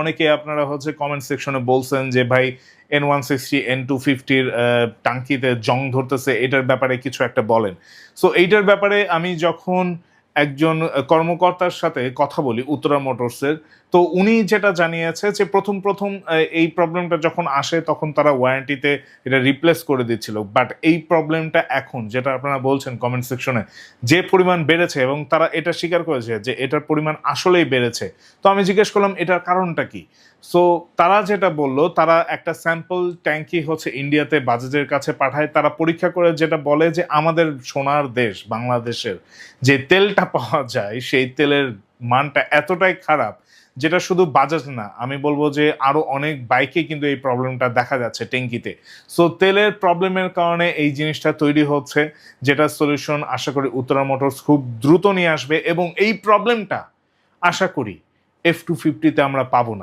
অনেকে আপনারা হচ্ছে কমেন্ট সেকশনে বলছেন যে, ভাই N one sixty N two ফিফটির টাঙ্কিতে জং ধরতেছে। এটার ব্যাপারে কিছু একটা বলেন। সো এইটার ব্যাপারে আমি যখন একজন কর্মকর্তার সাথে কথা বলি, উত্তরা মোটরসের। তো উনি যেটা জানিয়েছে যে, প্রথম প্রথম এই প্রবলেমটা যখন আসে, তখন তারা ওয়ারেন্টিতে এটা রিপ্লেস করে দিচ্ছিল। বাট এই প্রবলেমটা এখন, যেটা আপনারা বলছেন কমেন্ট সেকশনে যে পরিমাণ বেড়েছে এবং তারা এটা স্বীকার করেছে যে, এটার পরিমাণ আসলেই বেড়েছে। তো আমি জিজ্ঞেস করলাম, এটার কারণটা কি? সো তারা যেটা বলল, তারা একটা স্যাম্পল ট্যাঙ্কি হচ্ছে ইন্ডিয়াতে বাজাজের কাছে পাঠায়। তারা পরীক্ষা করে যেটা বলে যে, আমাদের সোনার দেশ, বাংলাদেশের যে তেলটা পাওয়া যায়, সেই তেলের মানটা এতটাই খারাপ, যেটা শুধু বাজাজ না, আমি বলব যে আরও অনেক বাইকে কিন্তু এই প্রবলেমটা দেখা যাচ্ছে ট্যাঙ্কিতে। সো তেলের প্রবলেমের কারণে এই জিনিসটা তৈরি হচ্ছে যেটা সলিউশন আশা করি উত্তরা মোটরস খুব দ্রুত নিয়ে আসবে এবং এই প্রবলেমটা আশা করি এফ টু ফিফটিতে আমরা পাবো না।